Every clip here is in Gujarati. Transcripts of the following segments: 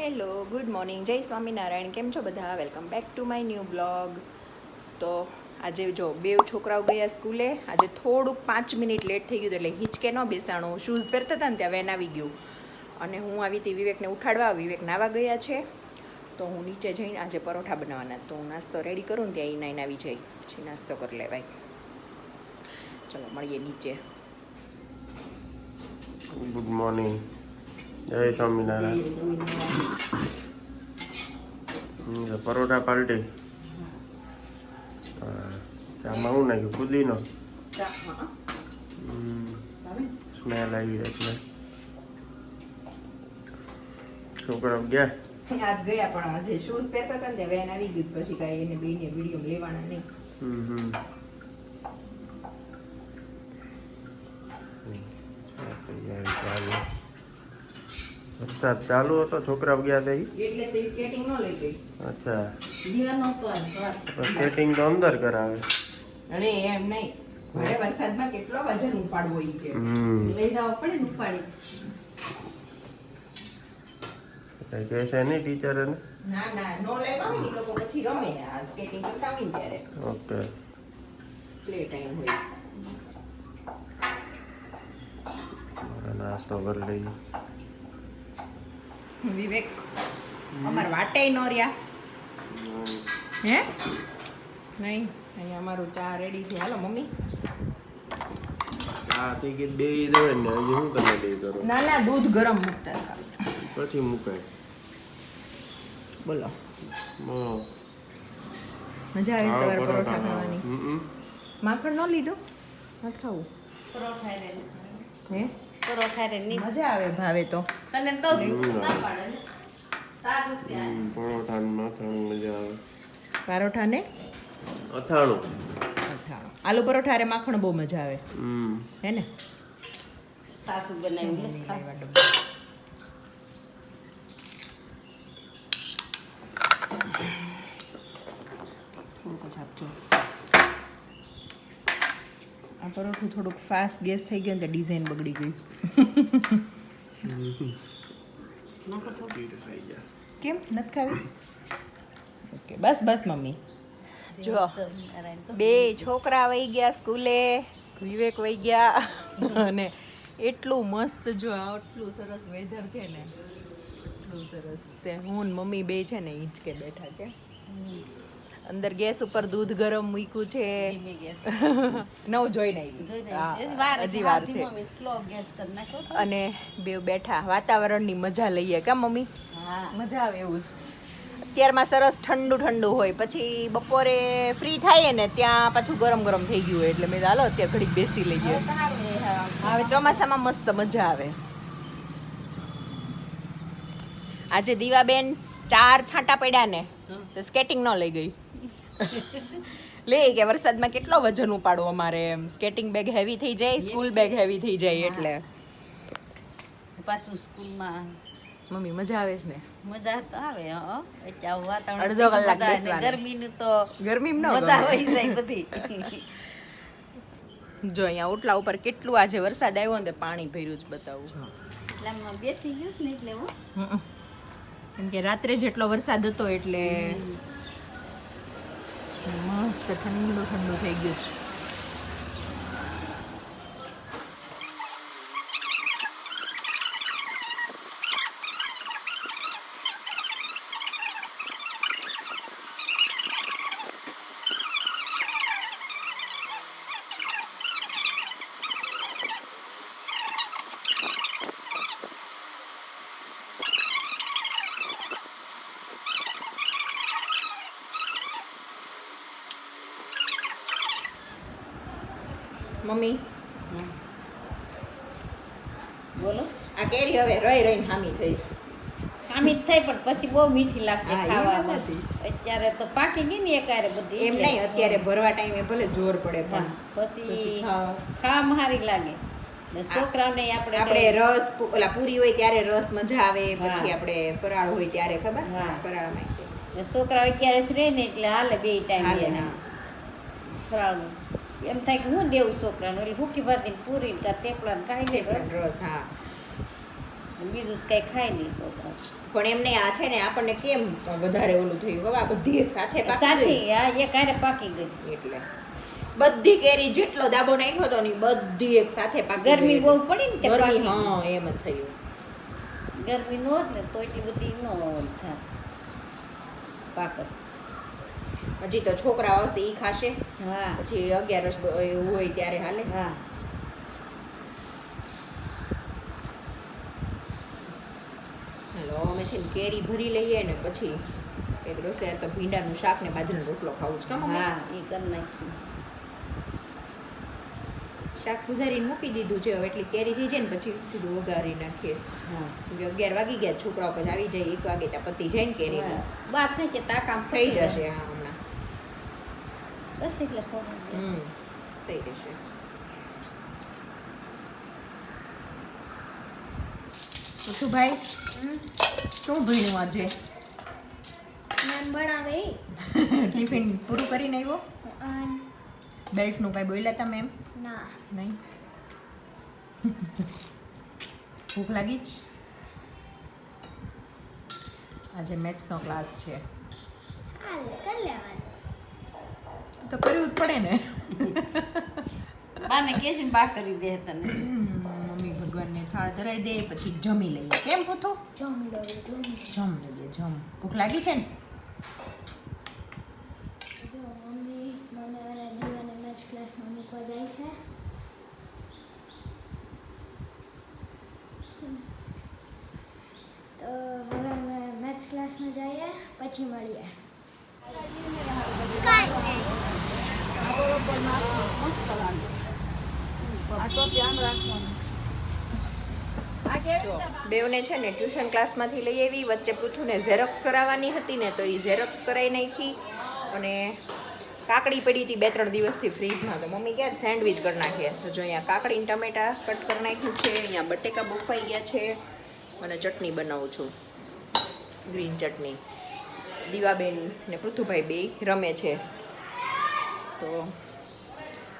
Hello, good morning. જય સ્વામિનારાયણ. કેમ છો બધા? Welcome back to my new blog. તો આજે જો બે છોકરાઓ ગયા સ્કૂલે. આજે થોડુંક પાંચ મિનિટ લેટ થઈ ગયું એટલે હિંચકે ન બેસાણું. શૂઝ પહેરતા હતા ને ત્યાં વેન આવી ગયું. અને હું આવી હતી વિવેકને ઉઠાડવા. વિવેક નાવા ગયા છે. તો હું નીચે જઈને આજે પરોઠા બનાવવાના. તો હું નાસ્તો રેડી કરું ને ત્યાં એ નાઈને આવી જઈ. પછી નાસ્તો કરી લેવાય. ચલો, મળીએ નીચે. Good morning. જય સ્વામિનારાયણ. પરોઠા પાલટી. હા, આમાં શું નાખ્યું? પુદીનો સ્મેલ આવી એટલે છોકરા ગયા? આજ ગયા પણ આજે શૂઝ પહેરતા હતા ને હવે વેન આવી ગયું પછી કાંઈ એને બેને વીડિયો લેવાના નહીં. હમ હમ તૈયારી ચાલુ વરસાદ ચાલુ હતો? છોકરા ગયા હતા ઈ? એટલે તો સ્કેટિંગ ન લઈ ગઈ અચ્છા. દીવાનો હતો આજ સવાર. તો સેટિંગ તો અંદર કરાવે. અરે એમ નહીં. મારે વરસાદમાં કેટલો વજન ઉપાડવો ઈ કે. હમ. લઈ જવો પડે ને ઉપાડી. કઈ કહેશે નહીં ટીચર એને ના ના નો લેવા હોય ને ઈ લોકો પછી રમે. આ સ્કેટિંગ કરતા હોય ને ત્યારે. ઓકે. પ્લે ટાઈમ હોય. મારે નાસ્તો કરી લઈએ. વિવેક. અમાર વાટે નો રહ્યા. હે? નહીં અહીંયા અમારું ચા રેડી છે. હાલો મમ્મી. આ ટિકિટ બે દેવે ને હજી હું તમે બે કરો? ના ના દૂધ ગરમ મૂકતા પછી મૂકાય. બોલો. મજા આવે સવારે પરોઠા પરોઠા ખાવાની. માખણ ન લીધું? નથી ખાવું? હે? પરોઠા રે ની. મજા આવે ભાવે તો. તને તો ના પાડે સારું છે પરોઠા ને માથાણું મજા આવે. પરોઠા ને અથાણું. અથાણું. આલુ પરોઠા રે માખણ બહુ મજા આવે. હમ. હે ને? સાસુ બનાવ્યું ને. ખા. એવા ડબ્બા. થોડુંક જ આપજો આ પરોઠું થોડુંક ફાસ્ટ ગેસ થઈ ગયો ને ડિઝાઇન બગડી ગઈ કેમ? નથી ખાવી? ઓકે બસ બસ, મમ્મી. જો, બે છોકરા વહી ગયા સ્કૂલે, વિવેક વહી ગયા, અને એટલું મસ્ત જો આટલું સરસ વેધર છે ને, એટલું સરસ. તે હું મમ્મી બે છે ને ઈંચકે બેઠા છે અંદર ગેસ ઉપર દૂધ ગરમ મૂક્યું છે. ધીમે નવ જોઈને જોઈને આવી. એ જ વાર હજી છે. વાર છે. અને બે બેઠા. વાતાવરણની મજા લઈએ કા મમ્મી? હા. મજા આવે એવું અત્યારમાં સરસ ઠંડુ ઠંડુ હોય. પછી બપોરે ફ્રી થાય ને ત્યાં પાછું ગરમ ગરમ થઈ ગયું હોય. એટલે મેં ચાલો અત્યારે ઘડીક બેસી લઈએ. હવે ચોમાસામાં મસ્ત મજા આવે. આજે દીવાબેન ચાર છાંટા પડ્યા ને તો સ્કેટિંગ ન લઈ ગઈ. લે કે વરસાદમાં કેટલો વજન ઉપાડો અમારે એમ? સ્કેટિંગ બેગ હેવી થઈ જાય સ્કૂલ બેગ હેવી થઈ જાય એટલે. પાછું સ્કૂલમાં મમ્મી મજા આવે છે ને? મજા તો આવે હો. વાતાવરણ અડધો કલાક આવે. બેસવાનું. ગરમીનું તો ગરમીમાં મજા ગમે. જાય બધી. જો અહીંયા ઓટલા ઉપર કેટલું આજે વરસાદ આવ્યો ને પાણી ભર્યું જ બતાવું. એટલે બેસી ગયું ને એટલે હું. કેમ કે રાત્રે જેટલો વરસાદ હતો એટલે મસ્ત ઠંડુ ઠંડુ થઈ ગયું છે મમ્મી. બોલો. આ કેરી હવે રહી રહીને હામી થઈશ હામી જ થઈ પણ પછી બહુ મીઠી લાગશે ખાવામાં. અત્યારે તો પાકી ગઈ ને એકારે બધી એમ. નહીં અત્યારે ભરવા ટાઈમે ભલે જોર પડે પણ. પછી ખાવામાં હારી લાગે. ને છોકરાઓને આપણે આપણે રસ ઓલા પૂરી હોય ત્યારે રસ મજા આવે પછી આપણે ફરાળ હોય ત્યારે ખબર? ફરાળ ફરાળમાં છોકરા અત્યારે રહે ને એટલે હાલે બે ટાઈમ ફરાળ ફરાળનું. એમ થાય કે હું દેવું છોકરાનું એટલે ભૂખી ભાતી પૂરી ને કાં થેપલા ને ખાઈ લે રસ હા બીજું કઈ ખાય નહીં છોકરા પણ એમને આ છે ને આપણને કેમ વધારે ઓલું થયું હવે આ બધી એક સાથે પાકી સાથે. આ એક હારે પાકી ગઈ એટલે બધી કેરી જેટલો દાબો નાખ્યો હતો ને બધી એક સાથે પાકી ગરમી બહુ પડી ને ગરમી હા એમ જ થયું ગરમી નો જ ને તો એટલી બધી નો થાય પાકત હજી તો છોકરા આવશે એ ખાશે. હા. પછી અગિયારસ એવું હોય ત્યારે હાલે. હા. હાલો અમે છે ને કેરી ભરી લઈએ ને પછી એક રોસે તો ભીંડાનું શાક ને બાજરાનો રોટલો ખાવું છે કેમ હા એ કરી નાખ્યું શાક સુધારીને મૂકી દીધું છે હવે એટલી કેરી થઈ જાય ને પછી સીધું વઘારી નાખીએ. હા. અગિયાર વાગી ગયા છોકરાઓ પછી આવી જાય એક વાગે ત્યાં પતી જાય ને કેરી વાત થાય કે તાકામ થઈ જશે હા બસ એટલે હમ થઈ જશે શું ભાઈ શું ભણ્યું આજે? મેમ ભણાવે. ટિફિન પૂરું કરીને આવ્યો? બેલ્ટનું કાંઈ બોલ્યા હતા મેમ? ના. નહીં? ભૂખ લાગી જ? આજે મેથ્સનો ક્લાસ છે. કરી લેવાનું. તો કરવું જ પડે ને. બાને કે છે ને બા કરી દે તને. મમ્મી ભગવાનને થાળ ધરાઈ દે પછી જમી લઈએ. કેમ પૂછો જમી લઈએ જમ લઈએ. જમ ભૂખ લાગી છે ને? જો મમ્મી મને ઓલા દીવાને ક્લાસમાં મૂકવા જાય છે. તો હવે મેથ્સ ક્લાસમાં જઈએ પછી મળીએ. બેવને છે ને ટ્યુશન ક્લાસમાંથી લઈ આવી, વચ્ચે પૃથુને ઝેરોક્સ કરાવવાની હતી ને તો એ ઝેરોક્સ કરાવી નાખી અને કાકડી પડી હતી બે ત્રણ દિવસથી ફ્રીજમાં. તો મમ્મી ક્યાં સેન્ડવિચ કરી નાખીએ તો જો અહીંયા કાકડી ટમેટા કટ કરી નાખ્યું છે, અહીંયા બટેકા બફાઈ ગયા છે, અને ચટણી બનાવું છું, ગ્રીન ચટણી. દીવાબેન ને પૃથુભાઈ બે રમે છે. તો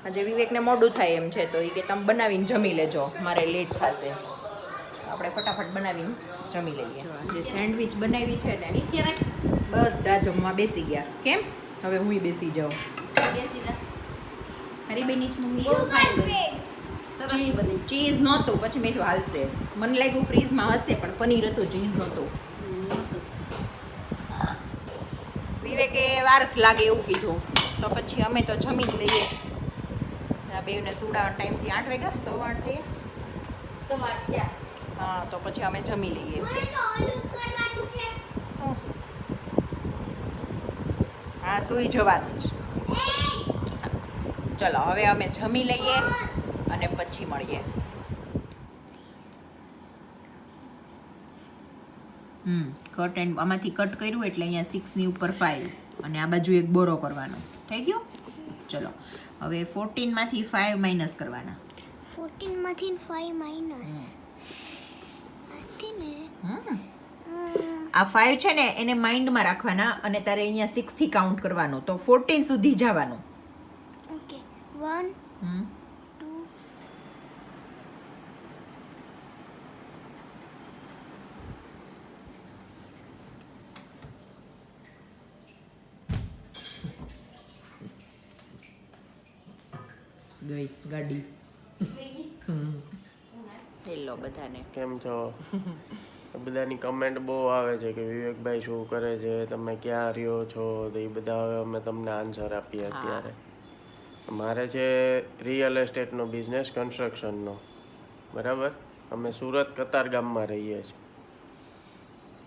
આજે વિવેકને મોડું થાય એમ છે તો એ કે તમે બનાવીને જમી લેજો મારે લેટ થશે. આપણે ફટાફટ બનાવીને જમી લઈએ. જે સેન્ડવિચ બનાવી છે ને બધા જમવા બેસી ગયા. કેમ? હવે હું બેસી જાઉં. મારી બેની જ મમ્મી ચીઝ નહોતું પછી મેં કીધું હાલશે. મને લાગ્યું ફ્રીઝમાં હશે પણ પનીર હતું ચીઝ નહોતું. વિવેકે વાર લાગે એવું કીધું. તો પછી અમે તો જમી જ લઈએ. આ બેવને સુડાવાનો ટાઈમથી આઠ વાગ્યા સવા આઠ થયા. હા તો પછી અમે જમી લઈએ. શું? હા સુઈ જવાનું જ. ચલો હવે અમે જમી લઈએ અને પછી મળીએ. હમ કટ એન્ડ આમાંથી કટ કર્યું એટલે અહીંયા સિક્સની ઉપર ફાઇવ અને આ બાજુ એક બોરો કરવાનો. થઈ ગયું? ચલો. હવે ફોર્ટીનમાંથી ફાઇવ માઇનસ કરવાના. ફોર્ટીનમાંથી ફાઇવ માઇનસ આ ફાઇવ છે ને એને માઇન્ડમાં રાખવાના અને તારે અહીંયા સિક્સથી કાઉન્ટ કરવાનું. તો ફોર્ટીન સુધી જવાનું. ઓકે વન ગઈ ગાડી. હેલો બધાને. કેમ છો? બધાની કમેન્ટ બહુ આવે છે કે વિવેકભાઈ શું કરે છે તમે ક્યાં રહ્યો છો તો એ બધા હવે અમે તમને આન્સર આપીએ અત્યારે. મારે છે રિયલ એસ્ટેટનો બિઝનેસ કન્સ્ટ્રક્શનનો બરાબર? અમે સુરત કતાર ગામમાં રહીએ છીએ.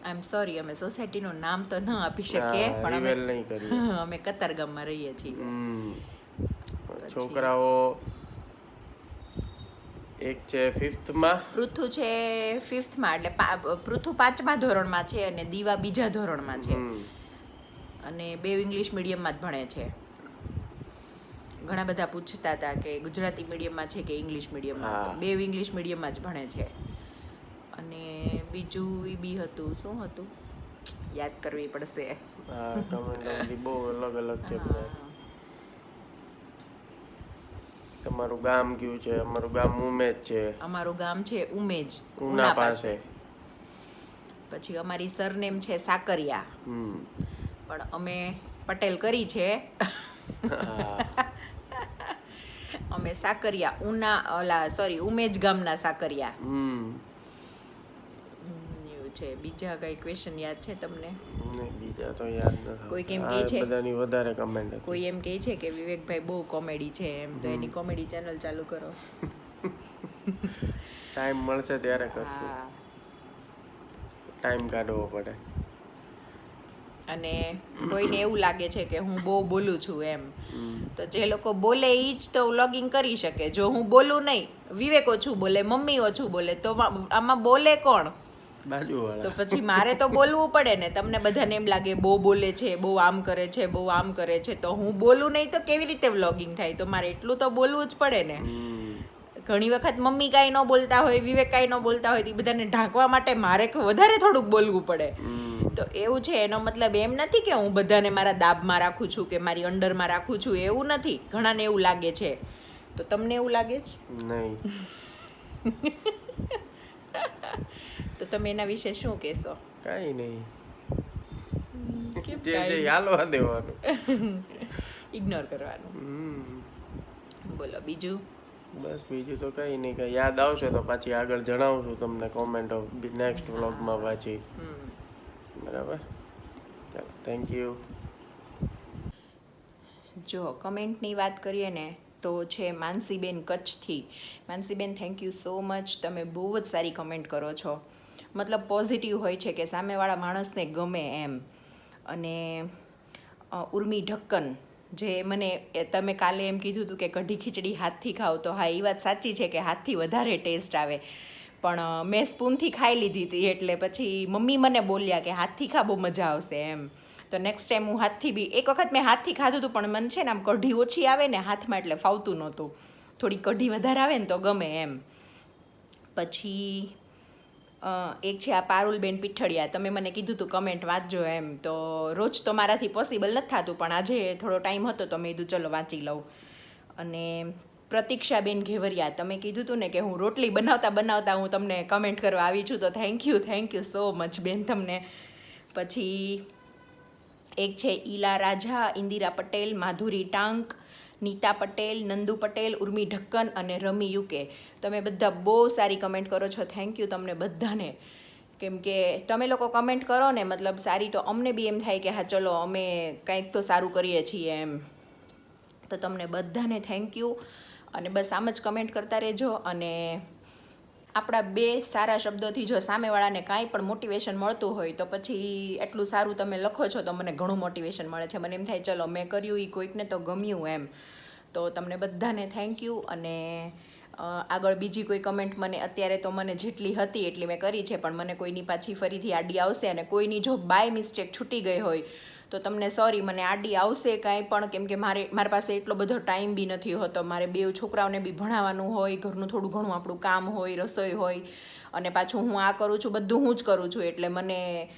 આઈ એમ સોરી અમે સોસાયટીનું નામ તો ન આપી શકીએ પણ અમે નહીં કરીએ. અમે કતારગામમાં રહીએ છીએ. છોકરાઓ એક છે ફિફ્થમાં પૃથુ છે ફિફ્થમાં એટલે પૃથુ પાંચમા ધોરણમાં છે અને દીવા બીજા ધોરણમાં છે. અને બે ઇંગ્લિશ મીડિયમમાં જ ભણે છે. ઘણા બધા પૂછતા હતા કે ગુજરાતી મીડિયમમાં છે કે ઇંગ્લિશ મીડિયમમાં બે ઇંગ્લિશ મીડિયમમાં જ ભણે છે. અને બીજું એ બી હતું. શું હતું? યાદ કરવી પડશે. બહુ અલગ અલગ છે. તમારું ગામ કયું છે? અમારું ગામ ઉમેજ છે. અમારું ગામ છે ઉમેજ. ઉના પાસે. પછી અમારી સરનેમ છે સાકરિયા. પણ અમે પટેલ કરી છે. અમે સાકરિયા ઉના ઓલા સોરી ઉમેજ ગામના સાકરિયા. છે? બીજા કઈ ક્વેશ્ચન યાદ છે તમને? બીજા તો યાદ નથી કોઈ કેમ કહે છે? બધાની વધારે કમેન્ટ કોઈ એમ કહે છે કે વિવેકભાઈ બહુ કોમેડી છે એમ તો એની કોમેડી ચેનલ ચાલુ કરો. ટાઈમ મળશે ત્યારે કરશું. ટાઈમ કાઢવો પડે. અને કોઈને એવું લાગે છે કે હું બહુ બોલું છું એમ. તો જે લોકો બોલે એ જ તો વ્લોગિંગ કરી શકે. જો હું બોલું નહીં વિવેક ઓછું બોલે મમ્મી ઓછું બોલે તો આમાં બોલે કોણ? તો પછી મારે તો બોલવું પડે ને. તમને બધાને એમ લાગે બહુ બોલે છે બહુ આમ કરે છે બહુ આમ કરે છે. તો હું બોલું નહીં તો કેવી રીતે વ્લોગિંગ થાય? તો મારે એટલું તો બોલવું જ પડે ને. ઘણી વખત મમ્મી કાંઈ ન બોલતા હોય વિવેક કાંઈ ન બોલતા હોય એ બધાને ઢાંકવા માટે મારે વધારે થોડુંક બોલવું પડે. તો એવું છે એનો મતલબ એમ નથી કે હું બધાને મારા દાબમાં રાખું છું કે મારી અંડરમાં રાખું છું એવું નથી. ઘણાને એવું લાગે છે. તો તમને એવું લાગે છે? નહીં. તમે એના વિશે શું કહેશો? કાંઈ નહીં. જે છે હાલવા દેવાનું. ઇગ્નોર કરવાનું. બોલો બીજું? બસ બીજું તો કંઈ નહીં કંઈ યાદ આવશે તો પાછી આગળ જણાવશું તમને ઓફ નેક્સ્ટ વ્લોગમાં પાછી. બરાબર? ચાલો થેન્ક યુ જો કમેન્ટની વાત કરીએ ને તો છે માનસીબેન કચ્છથી. માનસીબેન થેન્ક યુ સો મચ તમે બહુ જ સારી કમેન્ટ કરો છો. મતલબ પોઝિટિવ હોય છે કે સામેવાળા માણસને ગમે એમ. અને ઉર્મી ઢક્કન, જે મને તમે કાલે એમ કીધું હતું કે કઢી ખીચડી હાથથી ખાવ તો હા, એ વાત સાચી છે કે હાથથી વધારે ટેસ્ટ આવે. પણ મેં સ્પૂનથી ખાઈ લીધી હતી એટલે પછી મમ્મી મને બોલ્યા કે હાથથી ખા, બહુ મજા આવશે એમ. તો નેક્સ્ટ ટાઈમ હું હાથથી બી, એક વખત મેં હાથથી ખાધું હતું પણ મને છે ને આમ કઢી ઓછી આવે ને હાથમાં એટલે ફાવતું નહોતું. થોડી કઢી વધારે આવે ને તો ગમે એમ. પછી એક છે આ પારુલબેન પીઠડિયા. તમે મને કીધું હતું કમેન્ટ વાંચજો એમ. તો રોજ તો મારાથી પોસિબલ નથી થતું, પણ આજે થોડો ટાઈમ હતો તો મેં કીધું ચલો વાંચી લઉં. અને પ્રતીક્ષાબેન ઘેવરિયા, તમે કીધું હતું ને કે હું રોટલી બનાવતા બનાવતા હું તમને કમેન્ટ કરવા આવી છું, તો thank you thank you so much બેન તમને. પછી એક છે ઈલા રાજા, ઇન્દિરા પટેલ, માધુરી ટાંક નીતા પટેલ, નંદુ પટેલ, ઉર્મી ઢક્કન અને રમી યુકે. તમે બધા બહુ સારી કમેન્ટ કરો છો. થેન્ક યુ તમને બધાને. કેમ કે તમે લોકો કમેન્ટ કરો ને, મતલબ સારી તો અમને બી એમ થાય કે હા, ચલો અમે કંઈક તો સારું કરીએ છીએ એમ. તો તમને બધાને થેન્ક યુ અને બસ આમ જ કમેન્ટ કરતા રહેજો અને આપણા બે સારા શબ્દોથી જો સામેવાળાને કાંઈ પણ મોટિવેશન મળતું હોય તો પછી એટલું સારું તમે લખો છો તો મને ઘણું મોટિવેશન મળે છે. મને એમ થાય, ચલો, મેં કર્યું એ કોઈકને તો ગમ્યું એમ. તો તમને બધાને થેન્ક યુ અને આગળ બીજી કોઈ કમેન્ટ મને અત્યારે તો મને જેટલી હતી એટલી મેં કરી છે, પણ મને કોઈની પાછી ફરીથી આડી આવશે અને કોઈની જો બાય મિસ્ટેક છૂટી ગઈ હોય તો તમને સોરી મને આડી આવશે કાંઈ પણ, કેમ કે મારે, મારી પાસે એટલો બધો ટાઈમ બી નથી હોતો. મારે બે છોકરાઓને બી ભણાવવાનું હોય, ઘરનું થોડું ઘણું આપણું કામ હોય, રસોઈ હોય, અને પાછું હું આ કરું છું, બધું હું જ કરું છું. એટલે મને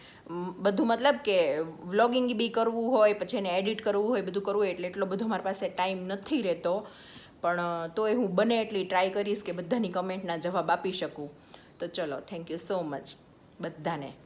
બધું મતલબ કે વ્લોગિંગ બી કરવું હોય, પછી એને એડિટ કરવું હોય, બધું કરવું હોય, એટલે એટલો બધો મારી પાસે ટાઈમ નથી રહેતો. પણ તોય હું બને એટલી ટ્રાય કરીશ કે બધાની કમેન્ટના જવાબ આપી શકું. તો ચલો થેન્ક યુ સો મચ બધાને.